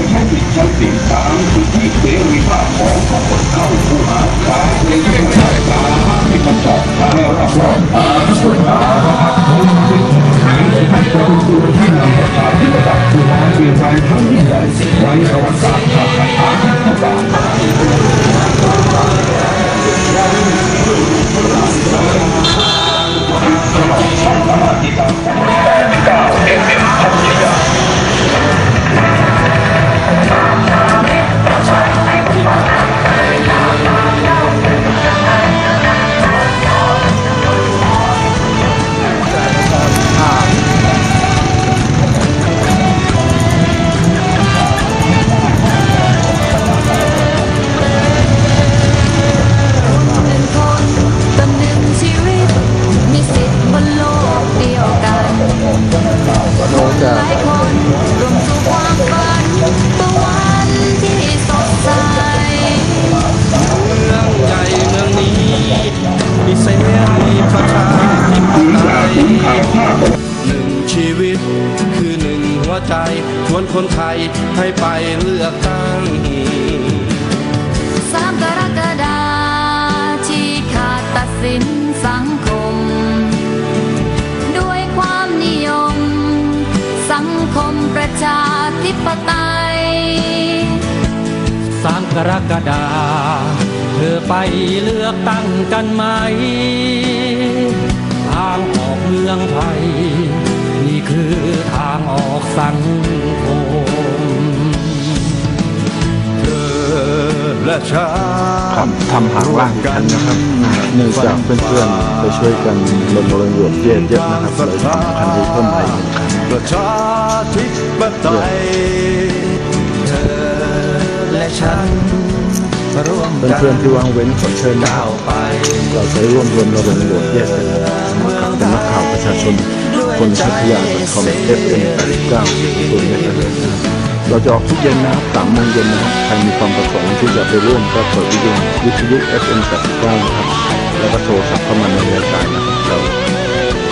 ไม่ใช่สิใชั้นสี่สามคืที่เสรีภาพของทุคนเข้าผู้หาค้าในเรื่องการสามที่ประจอบทางรับรองอาสุดอาภักดิ์ของจิตหายไประกตัวที่นำประชาธิปไตยสู่ความเปลี่ยนแปลงทั้งยิ่งใหญ่ไร้ประวัติศาสตร์ ประชาธิปไตยหนึ่งชีวิตคือหนึ่งหัวใจ ชวนคนไทยให้ไปเลือกตั้งสามกรกฎาที่ขาดตัดสินสังคม ด้วยความนิยม สังคมประชาธิปไตยสามกรกฎาเธอไปเลือกตั้งกันไหม สังคมเธอและฉันทำทำหางล่างกันนะครับ เนื่องจากเพื่อนๆไปช่วยกันรณรงค์หยวดเย็นเยอะนะครับเลยทำคันนี้เพิ่มมาอีกหนึ่งคันประชาธิปไตยเธอและฉันร่วมกันเพื่อนๆที่วางเว้นขอเชิญนะคก้ารับวไป เราจะร่วมรณรงค์หยวดเย็นกันนะครับเป็นนักข่าวประชาชน คนชัทยาคอมเอฟเอ็ม89ศูนย์เมกะเฮิรตซ์นะครับเราจะออกทุกเย็นนะครับสามโมงเย็นนะครับใครมีความประสงค์ที่จะไปร่วมก็เปิดวิทยุวิทยุ FM 89นะครับ แล้วก็โทรศัพท์เข้ามาในรายการนะเรา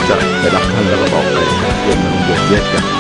จะไปรับท่านแล้วก็บอกไปรวมรณรงค์หยวดเย็นกัน